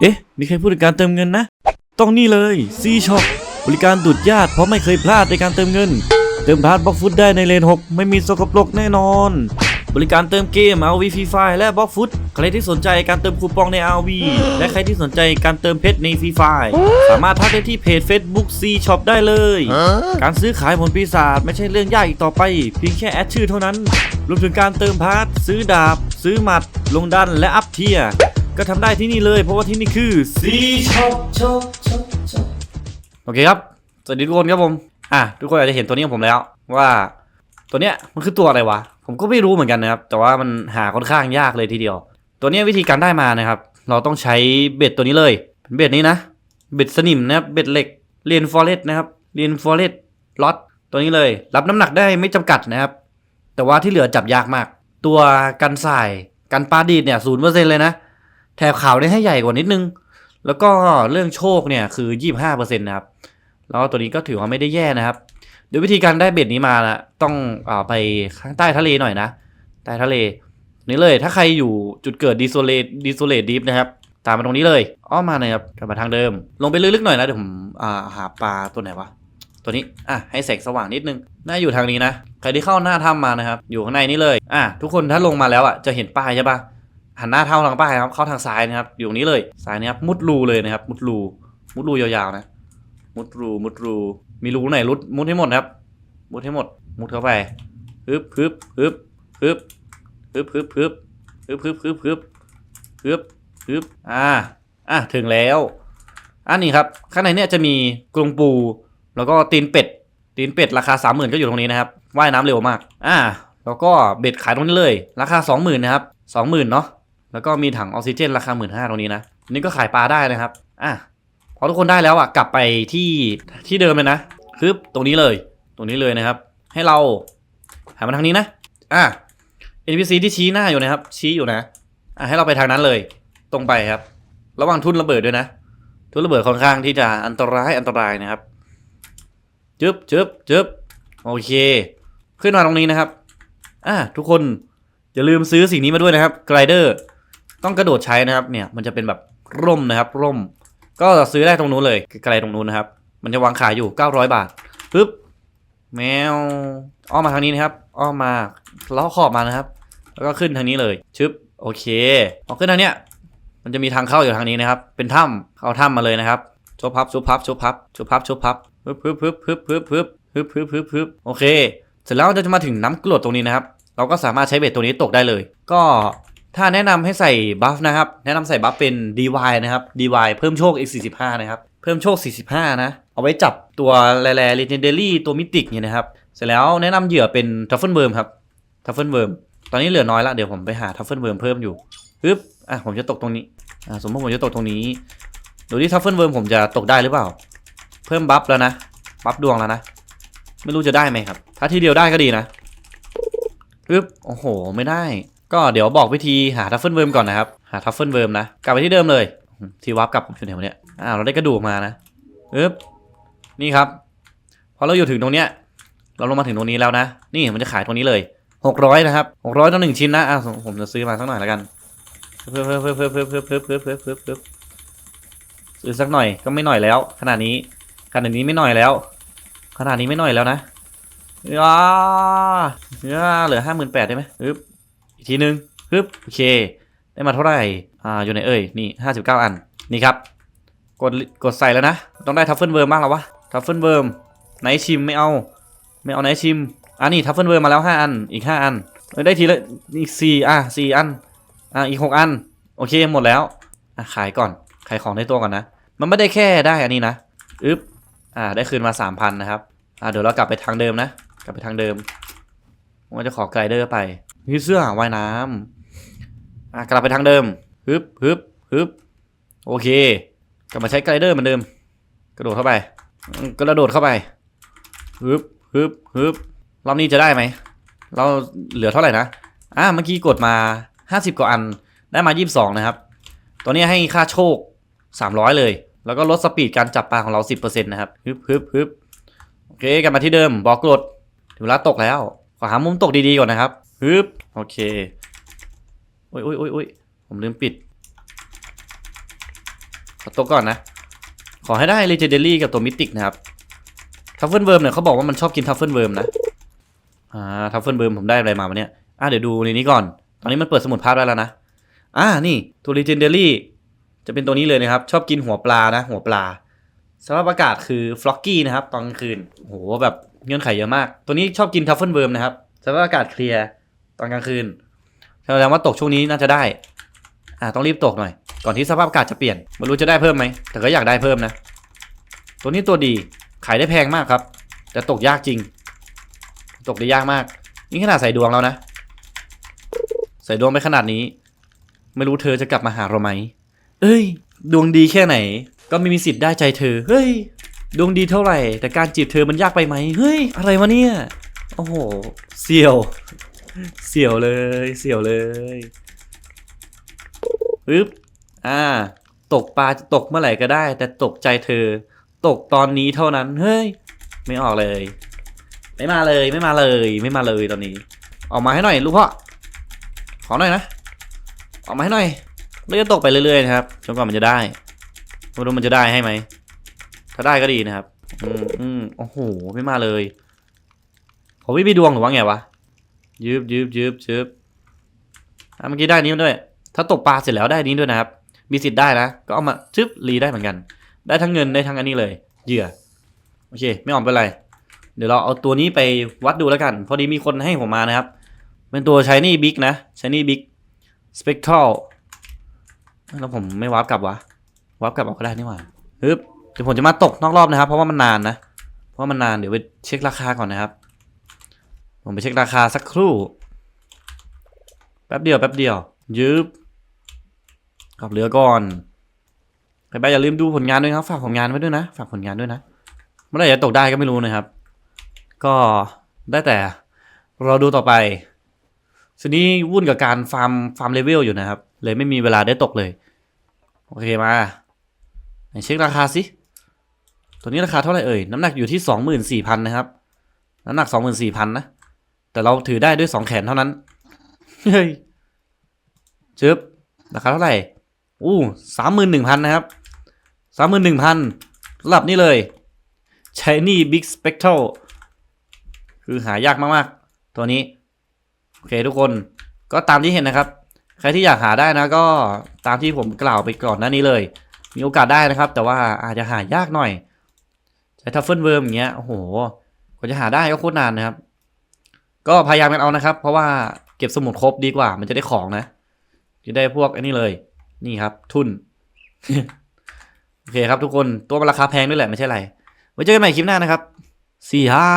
เอ๊ะ มีใครพูดถึงการเติมเงินนะ ต้องนี่เลย C Shop บริการดุดญาติเพราะไม่เคยพลาดในการเติมเงิน เติมพาร์ทบล็อกฟุตได้ในเลน 6 ไม่มีสกปรกแน่นอน บริการเติมเกม RV Free Fire และบล็อกฟุตใครที่สนใจการเติมคูปองใน RV และใครที่สนใจการเติมเพชรใน Free Fire สามารถทักได้ที่เพจ Facebook C Shop ได้เลย การซื้อขายผลปีศาจไม่ใช่เรื่องยากอีกต่อไป เพียงแค่แอดชื่อเท่านั้นรวมถึงการเติมพาร์ทซื้อดาบ ซื้อหมัด ลงดันและอัพเทีย ก็ทำได้ที่นี่เลย เพราะว่าที่นี่คือ C Shop Shop Shop Shop โอเคครับ สวัสดีทุกคนครับผม อะทุกคนอาจจะเห็นตัวนี้ของผมแล้วว่าตัวเนี้ยมันคือตัวอะไรวะ ผมก็ไม่รู้เหมือนกันนะครับ แต่ว่ามันหาค่อนข้างยากเลยทีเดียว ตัวเนี้ยวิธีการได้มานะครับ เราต้องใช้เบ็ดตัวนี้เลยเป็นเบ็ดนี้นะ เบ็ดสนิมนะครับเบ็ดเหล็กเรียนฟอเรสนะครับเรียนฟอเรสล็อตตัวนี้เลย รับน้ำหนักได้ไม่จำกัดนะครับ แต่ว่าที่เหลือจับยากมาก ตัวกันสายกันปลาดีดเนี่ยศูนย์เปอร์เซ็นเลยนะ แถบขาวเนี่ยให้ใหญ่กว่านิดนึง แล้วก็เรื่องโชคเนี่ยคือยี่บห้าเปอร์เซ็นต์นะครับ แล้วตัวนี้ก็ถือว่าไม่ได้แย่นะครับโดยวิธีการได้เบ็ดนี้มานะต้องอาไปใต้ทะเลหน่อยนะ ใต้ทะเลนี่เลยถ้าใครอยู่จุดเกิดดิโซเลตดิโซเลตดิฟนะครับ ตามมาตรงนี้เลย อ้อมมาเลยครับกลับมาทางเดิม ลงไปลึกๆหน่อยนะเดี๋ยวผมอ่าหาปลาตัวไหนวะตัวนี้อะให้แสงสว่างนิดนึงน่าอยู่ทางนี้นะ ใครที่เข้าหน้าถ้ำมานะครับ อยู่ข้างในนี้เลย อะทุกคนถ้าลงมาแล้วอะจะเห็นป้ายใช่ปะ หันหน้าเท่าทางป้ายครับเข้าทางซ้ายนะครับ อยู่ตรงนี้เลยซ้ายนี้ครับ มุดรูเลยนะครับ มุดรูมุดรูยาวๆนะ มุดรูมุดรูมีรูไหนรุดมุดให้หมดครับ มุดให้หมด มุดเข้าไปฮึบฮึบฮึบฮึบฮึบฮึบฮึบฮึบฮึบฮึบฮึบฮึบฮึบอ่าอะถึงแล้วอันนี้ครับ ข้างในเนี่ยจะมีกรงปู แล้วก็ตีนเป็ด ตีนเป็ดราคาสามหมื่นก็อยู่ตรงนี้นะครับ ว่ายน้ำเร็วมาก อ่า แล้วก็เบ็ดขายตรงนี้เลย ราคาสองหมื่นนะครับสองหมื่นเนาะ แล้วก็มีถังออกซิเจนราคาหมื่นห้าตรงนี้นะนี่ก็ขายปลาได้นะครับอะพอทุกคนได้แล้วอะกลับไปที่ที่เดิมเลยนะคือตรงนี้เลย ตรงนี้เลยนะครับ ให้เราหันมาทางนี้นะอะ NPC ที่ชี้หน้าอยู่นะครับ ชี้อยู่นะอะให้เราไปทางนั้นเลย ตรงไปครับ ระวังทุ่นระเบิดด้วยนะ ทุ่นระเบิดค่อนข้างที่จะอันตรายอันตรายนะครับจึ๊บจึ๊บจึ๊บโอเค ขึ้นมาตรงนี้นะครับอะทุกคนอย่าลืมซื้อสิ่งนี้มาด้วยนะครับไกลเดอร์ ต้องกระโดดใช้นะครับเนี่ยมันจะเป็นแบบร่มนะครับ ร่ม ก็ซื้อได้ตรงนู้นเลยไกลตรงนู้นนะครับ มันจะวางขายอยู่ 900 บาทปึ๊บแมวอ้อมมาทางนี้นะครับอ้อมมาล้อขอบมานะครับ แล้วก็ขึ้นทางนี้เลยชึบโอเคพอขึ้นทางเนี้ยมันจะมีทางเข้าอยู่ทางนี้นะครับ เป็นถ้ำเข้าถ้ำมาเลยนะครับชุบพับชุบพับชุบพับชุบพับชุบพับฮึบฮึบฮึบฮึบฮึบฮึบฮึบฮึบฮึบฮึบโอเค เสร็จแล้วเราจะมาถึงน้ำกรดตรงนี้นะครับ เราก็สามารถใช้เบ็ดตัวนี้ตกได้เลย ก็ ถ้าแนะนำให้ใส่บัฟนะครับ แนะนำใส่บัฟเป็น DY นะครับ DY เพิ่มโชคอีก 45 นะครับ เพิ่มโชค 45 นะ เอาไว้จับตัวแร่แร่ legendary ตัวมิติกเนี่ยนะครับ เสร็จแล้วแนะนำเหยื่อเป็นทัฟเฟิลเวิร์มครับทัฟเฟิลเวิร์มตอนนี้เหลือน้อยละ เดี๋ยวผมไปหาทัฟเฟิลเวิร์มเพิ่มอยู่ฮึบอะผมจะตกตรงนี้อ่าสมมติผมจะตกตรงนี้ ดูที่ทัฟเฟิลเวิร์มผมจะตกได้หรือเปล่า เพิ่มบัฟแล้วนะ บัฟดวงแล้วนะ ไม่รู้จะได้ไหมครับ ถ้าทีเดียวได้ก็ดีนะฮึบโอ้โห ไม่ได้ ก็เดี๋ยวบอกวิธีหาทัฟเฟิลเวิร์มก่อนนะครับ หาทัฟเฟิลเวิร์มนะ กลับไปที่เดิมเลยที่วับกลับอยู่ไหนวเนี่ยอ่าเราได้กระดูกมานะอึ๊บนี่ครับ พอเราอยู่ถึงตรงเนี้ย เราลงมาถึงตรงนี้แล้วนะ นี่มันจะขายตรงนี้เลยหกร้อยนะครับหกร้อยต่อหนึ่งชิ้นนะอะผมผมจะซื้อมาสักหน่อยแล้วกันเพิ่มเพิ่มเพิ่มเพิ่มเพิ่มเพิ่มเพิ่มเพิ่มเพิ่มเพิ่มเพิ่มซื้อสักหน่อยก็ไม่หน่อยแล้ว ขนาดนี้ขนาดนี้ไม่หน่อยแล้ว ขนาดนี้ไม่หน่อยแล้วนะอ้าอ้าเหลือห้าหมื่นแปดได้ไหมฮึบ อีกทีนึงฮึบโอเค ได้มาเท่าไหร่ อ่า อยู่ไหนเอ่ย นี่ห้าสิบเก้าอัน นี่ครับ กด กดใส่แล้วนะ ต้องได้ทัฟเฟิลเวิร์มบ้างแล้ววะ ทัฟเฟิลเวิร์มไนท์ชิมไม่เอา ไม่เอาไนท์ชิม อ่านี่ทัฟเฟิลเวิร์มมาแล้วห้าอัน อีกห้าอัน ได้ทีละอีกสี่อะสี่อัน อ่าอีกหกอัน โอเค หมดแล้ว อะ ขายก่อน ขายของในตัวก่อนนะ มันไม่ได้แค่ได้อันนี้นะ อึ๊บ อ่า ได้คืนมาสามพันนะครับ อ่าเดี๋ยวเรากลับไปทางเดิมนะ กลับไปทางเดิมผมก็จะขอไกลเดอร์ไป นี่เสื้อว่ายน้ำอะกลับไปทางเดิมฮึบฮึบฮึบโอเคกลับมาใช้ไกลเดอร์เหมือนเดิม กระโดดเข้าไปกระโดดเข้าไปฮึบฮึบฮึบรอบนี้จะได้ไหม เราเหลือเท่าไหร่นะอ่าเมื่อกี้กดมา 50 กว่าอันได้มา 22 นะครับ ตัวนี้ให้ค่าโชค 300 เลย แล้วก็ลดสปีดการจับปลาของเรา 10%นะครับฮึบฮึบฮึบโอเคกลับมาที่เดิมบอกกดถึงเวลาตกแล้ว ขอหามุมตกดีๆก่อนนะครับ ฮึบโอเค โอ้ยโอ้ยโอ้ยโอ้ยผมลืมปิด ขอตัวก่อนนะ ขอให้ได้ Legendary กับตัวมิติกนะครับทัฟเฟิลเวิร์มเนี่ยเขาบอกว่ามันชอบกินทัฟเฟิลเวิร์มนะ อ่าทัฟเฟิลเวิร์มผมได้อะไรมาวันเนี้ยอ่าเดี๋ยวดูในนี้ก่อน ตอนนี้มันเปิดสมุดภาพได้แล้วนะ อ่านี่ตัว Legendary จะเป็นตัวนี้เลยนะครับ ชอบกินหัวปลานะ หัวปลาสภาพอากาศคือฟล็อกกี้นะครับตอนกลางคืนโอ้โหแบบเงื่อนไขเยอะมาก ตัวนี้ชอบกินทัฟเฟิลเวิร์มนะครับสภาพอากาศเคลียร์ ตอนกลางคืนแสดงว่าตกช่วงนี้น่าจะได้ อ่าต้องรีบตกหน่อย ก่อนที่สภาพอากาศจะเปลี่ยนไม่รู้จะได้เพิ่มไหม แต่ก็อยากได้เพิ่มนะ ตัวนี้ตัวดีขายได้แพงมากครับ แต่ตกยากจริง ตกได้ยากมาก นี่ขนาดใส่ดวงแล้วนะ ใส่ดวงไปขนาดนี้ ไม่รู้เธอจะกลับมาหาเราไหม เอ้ย ดวงดีแค่ไหน ก็ไม่มีสิทธิ์ได้ใจเธอ เฮ้ย ดวงดีเท่าไหร่ แต่การจีบเธอมันยากไปไหม เฮ้ย อะไรวะเนี่ย โอ้โห เสี่ยว เสี่ยวเลย เสี่ยวเลยปึ๊บอ่า ตกปลาจะตกเมื่อไหร่ก็ได้ แต่ตกใจเธอ ตกตอนนี้เท่านั้น เฮ้ย ไม่ออกเลย ไม่มาเลย ไม่มาเลย ไม่มาเลยตอนนี้ ออกมาให้หน่อยลูกพ่อ ขอหน่อยนะ ออกมาให้หน่อยแล้วจะตกไปเรื่อยๆนะครับจนกว่ามันจะได้ไม่รู้มันจะได้ให้ไหม ถ้าได้ก็ดีนะครับ อืมอืมโอ้โห ไม่มาเลย ผมไม่มีดวงหรือว่าไงวะ ยืบยืบยืบยืบอะเมื่อกี้ได้นี้ด้วย ถ้าตกปลาเสร็จแล้วได้นี้ด้วยนะครับ มีสิทธิ์ได้นะ ก็เอามาชึบรีได้เหมือนกัน ได้ทั้งเงินได้ทั้งอันนี้เลย เหยื่อ โอเค ไม่ออกเป็นไร เดี๋ยวเราเอาตัวนี้ไปวัดดูแล้วกัน พอดีมีคนให้ผมมานะครับ เป็นตัว Shiny Big นะ Shiny Big Spectral แล้วผมไม่วาร์ปกลับวะ วาร์ปกลับเอาก็ได้นี่หว่าฮึบเดี๋ยวผมจะมาตกนอกรอบนะครับ เพราะว่ามันนานนะ เพราะว่ามันนาน เดี๋ยวไปเช็คราคาก่อนนะครับ ผมไปเช็คราคาสักครู่ แป๊บเดียวแป๊บเดียว ยืบกลับเรือก่อนไปไปอย่าลืมดูผลงานด้วยครับ ฝากผลงานไว้ด้วยนะ ฝากผลงานด้วยนะเมื่อไหร่จะตกได้ก็ไม่รู้นะครับ ก็ได้แต่เราดูต่อไปทีนี้วุ่นกับการฟาร์มฟาร์มเลเวลอยู่นะครับ เลยไม่มีเวลาได้ตกเลย โอเคมาไหนเช็คราคาสิตัวนี้ราคาเท่าไหร่เอ่ย น้ำหนักอยู่ที่สองหมื่นสี่พันนะครับ น้ำหนักสองหมื่นสี่พันนะ แต่เราถือได้ด้วยสองแขนเท่านั้น เฮ้ยจึ๊บราคาเท่าไหร่ อู้สามหมื่นหนึ่งพันนะครับสามหมื่นหนึ่งพันสำหรับนี่เลย Shiny Big Spectral คือหายากมากๆ ตัวนี้ โอเคทุกคนก็ตามที่เห็นนะครับ ใครที่อยากหาได้นะก็ตามที่ผมกล่าวไปก่อนหน้านี้เลย มีโอกาสได้นะครับ แต่ว่าอาจจะหายากหน่อยใช้ทัฟเฟิลเวิร์มอย่างเงี้ยโอ้โหกว่าจะหาได้ก็โคตรนานนะครับ ก็พยายามกันเอานะครับ เพราะว่าเก็บสมุดครบดีกว่า มันจะได้ของนะ จะได้พวกอันนี้เลย นี่ครับ ทุน โอเคครับทุกคน ตัวมันราคาแพงด้วยแหละไม่ใช่ไร ไว้เจอกันใหม่คลิปหน้านะครับสี่ห้า